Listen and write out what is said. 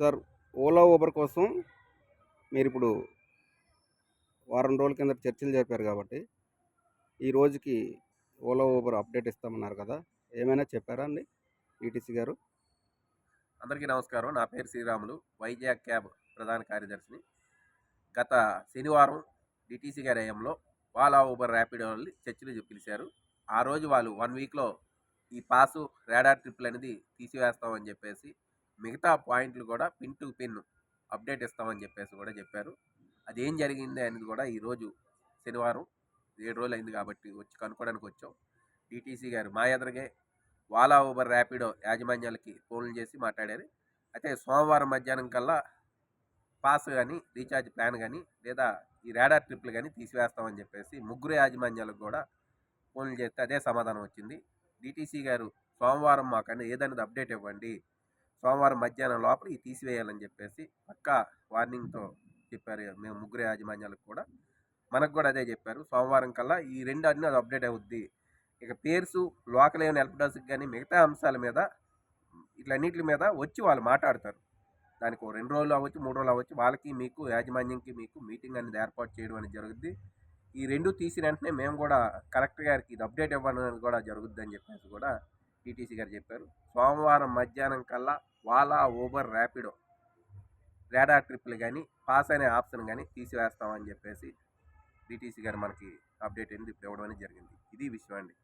Sir Ola Uber కోసం మీరు ఇప్పుడు వారం రోజుల కింద చర్చలు జరిపారు కాబట్టి ఈ రోజుకి ఓలా ఊబర్ అప్డేట్ ఇస్తామన్నారు కదా ఏమైనా చెప్పారా అండి ఈటీసీ గారు? అందరికీ నమస్కారం. నా పేరు శ్రీరాములు వైజాగ్ క్యాబ్ ప్రధాన కార్యదర్శిని. గత శనివారం డిటీసీ గారి హయాంలో ఊబర్ ర్యాపిడో వాళ్ళని చర్చలు పిలిచారు. ఆ రోజు వాళ్ళు వన్ వీక్లో ఈ పాసు రాడార్ ట్రిప్లు అనేది తీసివేస్తామని చెప్పేసి మిగతా పాయింట్లు కూడా పిన్ టు పిన్ అప్డేట్ ఇస్తామని చెప్పేసి కూడా చెప్పారు. అది ఏం జరిగింది అనేది కూడా ఈరోజు శనివారం ఏడు రోజులు అయింది కాబట్టి వచ్చి కనుక్కోవడానికి వచ్చాం. డిటీసీ గారు మా ఎదురుగే వాలా ఊబర్ ర్యాపిడో యాజమాన్యాలకి ఫోన్లు చేసి మాట్లాడారు. అయితే సోమవారం మధ్యాహ్నం కల్లా పాస్ కానీ రీఛార్జ్ ప్లాన్ కానీ లేదా ఈ రాడార్ ట్రిప్లు కానీ తీసివేస్తామని చెప్పేసి ముగ్గురు యాజమాన్యాలకు కూడా ఫోన్లు చేస్తే అదే సమాధానం వచ్చింది. డిటీసీ గారు సోమవారం మాకన్నా ఏదన్నది అప్డేట్ ఇవ్వండి సోమవారం మధ్యాహ్నం లోపల ఈ తీసివేయాలని చెప్పేసి పక్క వార్నింగ్తో చెప్పారు మేము ముగ్గురు యాజమాన్యాలకు కూడా. మనకు కూడా అదే చెప్పారు. సోమవారం కల్లా ఈ రెండు అన్నీ అది అప్డేట్ అవుద్ది. ఇక పేర్సు లోకల్ ఏమైనా హెల్ప్ కానీ మిగతా అంశాల మీద ఇట్లన్నిటి మీద వచ్చి వాళ్ళు మాట్లాడతారు. దానికి ఓ రెండు రోజులు అవ్వచ్చు మూడు రోజులు అవ్వచ్చు. వాళ్ళకి మీకు యాజమాన్యంకి మీకు మీటింగ్ అనేది ఏర్పాటు చేయడం అనేది జరుగుద్ది. ఈ రెండు తీసిన వెంటనే మేము కూడా కలెక్టర్ గారికి ఇది అప్డేట్ ఇవ్వడం అనేది కూడా జరుగుద్ది అని చెప్పేసి కూడా టీటీసీ గారు చెప్పారు. సోమవారం మధ్యాహ్నం కల్లా వాలా ఊబర్ ర్యాపిడో రాడార్ ట్రిప్లు కానీ పాస్ అనే ఆప్షన్ కానీ తీసివేస్తామని చెప్పేసి డిటీసీ గారు మనకి అప్డేట్ అనేది ఇప్పుడు ఇవ్వడం అనేది జరిగింది. ఇది విషయం అండి.